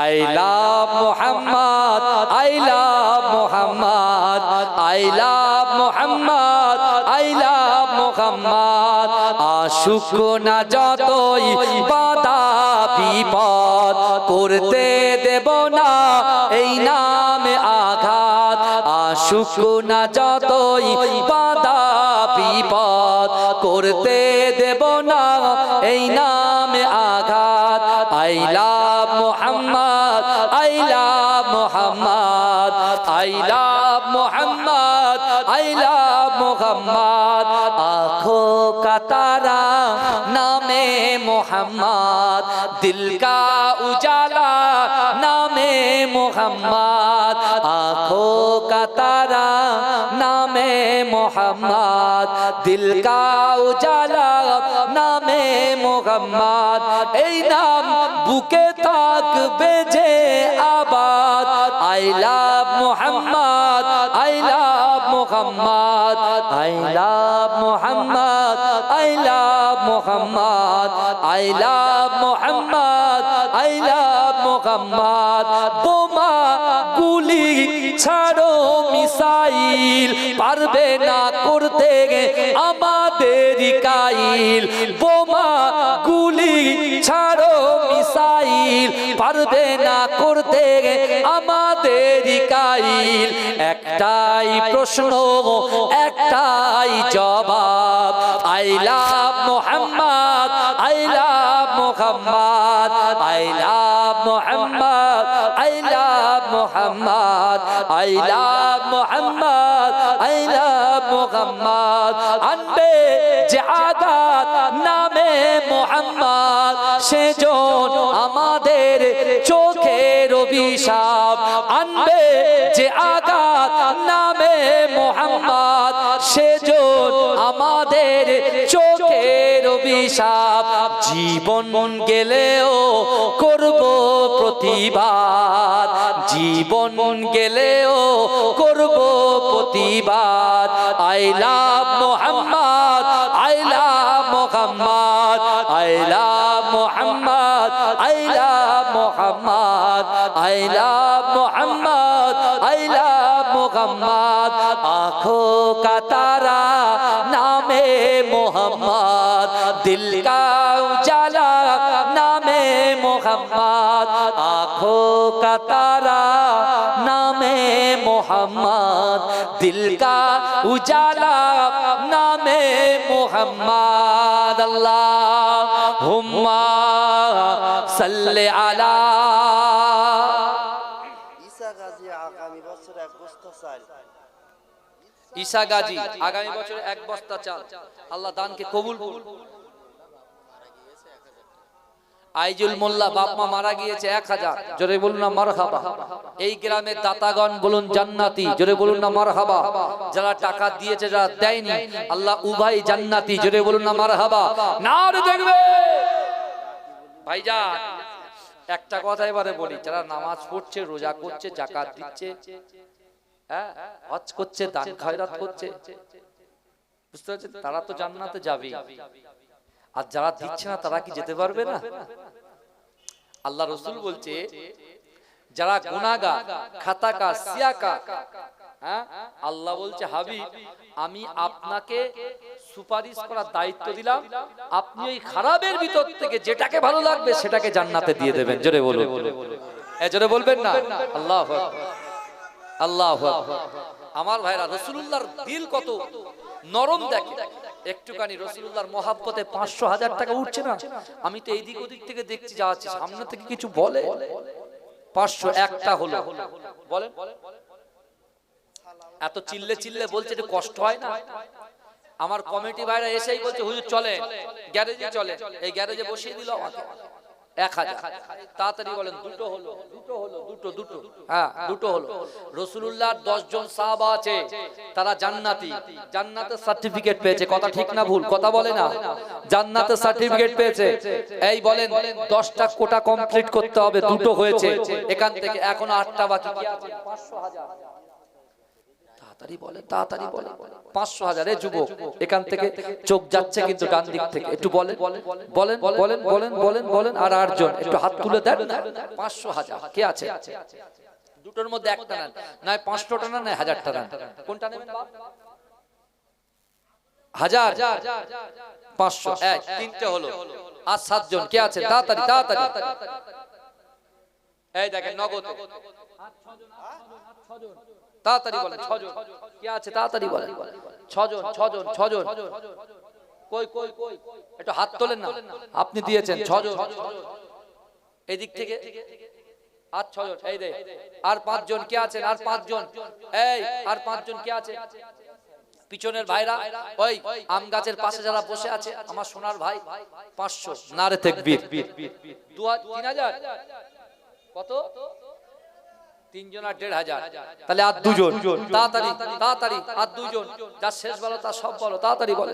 I love Mohammad I love Mohammad I love Mohammad I love Mohammad. আশুক না যতই বাধা বিপদ করতে দেব না এই নামে আঘাত। আশুক না যতই বাধা বিপদ করতে দেব না এই নামে আঘাত। I Mohammad, I love Mohammad, I love Mohammad. আখো কাতারা নামে মোহাম্মদ দিল কা উজালা নামে মোহাম্মদ। আখো কাতারা নামে মোহাম্মদ দিল কা উজালা মোহাম্মদ, এই নাম বুকে থাকবে যে আবাদ। I love Mohammad I love Mohammad I love Mohammad I love Mohammad I love Mohammad I love Mohammad বোমা গুলি ছাড়ো, মিসাইল পারবে না করতে আমাদের কাইল। ছাড়ো মিসাইল, পারবে না করতে আমাদের কাইল। একটাই প্রশ্ন, একটাই জবাব I love Mohammad I love Mohammad I love Mohammad I love Mohammad I love Mohammad I love Mohammad, আনবে অভিশাপ আনবে, যে আঘাত নামে মোহাম্মদ সেজন আমাদের চোখের অভিশাপ জীবন মন গেলেও করব প্রতিবাদ, জীবন মন গেলেও করব প্রতিবাদ। I love Mohammad, I love Mohammad, I love Mohammad, I love Mohammad আইলা মোহাম্মদ আইলা মোহাম্মদ। আখো কা তারা নামে মোহাম্মদ। দিল কা মোহাম্মদ আঁখো কা তারা নামে মোহাম্মদ দিল কা উজালা নামে মোহাম্মদ আল্লাহ হুম্মা সাল্লে আলা ঈশা গাজী আগামী বছর এক বস্তা চাল। আল্লাহ দানকে কবুল আইজুল মোল্লা বাপমা মারা গিয়েছে এক হাজার। জোরে বলুন না মার এই গ্রামের দাতাগণ বলুন জান্নাতি। জোরে বলুন না মার যারা টাকা দিয়েছে, যারা দেয়নি, আল্লাহ উভয় জান্নাতি। জোরে বলুন না মার হাবা না দেখবে। ভাইজা একটা কথা এবারে বলি। যারা নামাজ পড়ছে, রোজা করছে জাকাত দিচ্ছে হ্যাঁ হজ করছে, দান খয়রাত করছে, বুঝতে পারছেন? তারা তো জান্নাতে যাবে আর যারা দিচ্ছে না তারা কি যেতে পারবে না? আল্লাহ রসুল বলছে যারা গুনাগা খাতাকা সিয়াকা হ্যাঁ? আল্লাহ বলছে হাবিব আমি আপনাকে সুপারিশ করার দায়িত্ব দিলাম। আপনি ওই খারাপের ভিতর থেকে যেটাকে ভালো লাগবে সেটাকে জান্নাতে দিয়ে দেবেন। জোরে জোরে বলবেন না। আল্লাহ আল্লাহ আমার ভাইরা রসুল্লাহর দিল কত? নরম দেখে। একটুখানি রসুল্লাহর মহাব্বতে পাঁচশো হাজার টাকা উঠছে না? আমি তো এইদিক ওদিক থেকে দেখছি, যা আছে। সামনে থেকে কিছু বলে? পাঁচশো একটা হলো। বলেন। এত চিল্লে চিল্লে বলছে এটা কষ্ট হয় না? আমার কমিটি ভাইরা এসেই বলছে, হুজুর চলে গ্যারেজে চলে এই গ্যারেজে বসিয়ে দিল আমাকে। হ্যাঁ দুটো হলো। রসুল্লাহ দশ সাহাবা আছে, তারা জান্নাতি। জান্নাতের সার্টিফিকেট পেয়েছে। কথা ঠিক না ভুল? কথা বলে না? জান্নাতের সার্টিফিকেট পেয়েছে। এই বলেন, দশটা কোটা কমপ্লিট করতে হবে। দুটো হয়েছে। এখান থেকে এখন আটটা বাকি। তাড়াতাড়ি বলেন তাড়াতাড়ি বলেন। পাঁচশো হাজারে যুবক এখান থেকে চোখ যাচ্ছে কিন্তু ডান দিক থেকে। একটু বলেন বলেন বলেন বলেন বলেন বলেন আর আটজন একটু হাত তুলে দেন পাঁচশো হাজার কে আছে? দুটোর মধ্যে একটা নেন। নয় পাঁচশো টানা নয় হাজার টাকা কোনটা নেবেন হাজার। পাঁচশো এক তিনটে হলো। আর সাতজন কে আছে? তাড়াতাড়ি তাড়াতাড়ি। এই দেখেন নগদ। তাড়াতাড়ি বলেন ছজন। কে আছে? তাড়াতাড়ি বলেন। ছজন ছজন ছজন কই কই কই? একটু হাত তোলেন না। আপনি দিয়েছেন ছজন। এদিক থেকে আর ছজন এই রে আর পাঁচজন কে আছেন? আর পাঁচজন। এই আর পাঁচজন কে আছে পিছনের ভাইরা ওই আম গাছের পাশে যারা বসে আছে আমার সোনার ভাই পাঁচশো নারে তিন হাজার। কত? তিনজন আর দেড় হাজার। তাহলে আর দুজন। তাড়াতাড়ি তাড়াতাড়ি আর দুজন। যার শেষ বলো তার সব বলো। তাড়াতাড়ি বলো।